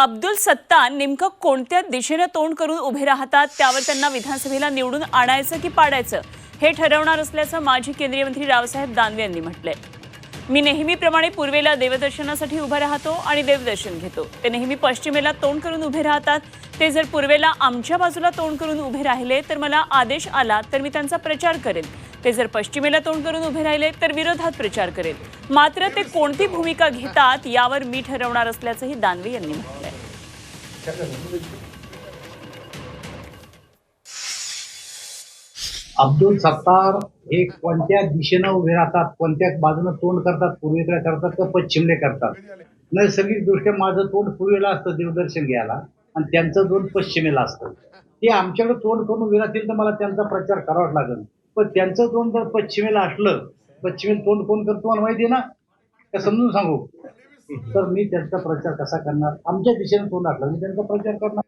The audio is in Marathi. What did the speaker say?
अब्दुल सत्ता नेमकं कोणत्या दिशेनं तोंड करून उभे राहतात? त्यावर त्यांना विधानसभेला निवडून आणायचं की पाडायचं? हे ठरवणार असल्याचं माजी केंद्रीय मंत्री रावसाहेब दानवे यांनी म्हटलंय. मी नेहमीप्रमाणे पूर्वेला देवदर्शनासाठी उभा राहतो आणि देवदर्शन घेतो. ते नेहमी पश्चिमेला तोंड करून उभे राहतात. ते जर पूर्वेला आमच्या बाजूला तोंड करून उभे राहिले तर मला आदेश आला तर मी त्यांचा प्रचार करेन. ते जर पश्चिमेला तोंड करून उभे राहिले तर विरोधात प्रचार करेन. मात्र ते कोणती भूमिका घेतात यावर मी ठरवणार असल्याचंही दानवे यांनी म्हटलंय. अब्दुल सत्तार हे कोणत्या दिशेनं उभे राहतात कोणत्या बाजूनं तोंड करतात पूर्वेकडे करतात का पश्चिमले करतात? नैसर्गिक दृष्ट्या माझं तोंड पूर्वेला असतं देवदर्शन घ्यायला आणि त्यांचं तोंड पश्चिमेला असतं. ते आमच्याकडे तोंड करून उभे राहतील तर मला त्यांचा प्रचार करावाच लागेल. पण त्यांचं तोंड जर पश्चिमेला असलं पश्चिमेला तोंड कोण करतो मला माहिती आहे ना? का समजून सांगू? तर मी त्यांचा प्रचार कसा करणार? आमच्या दिशेने तो लागला मी त्यांचा प्रचार करणार?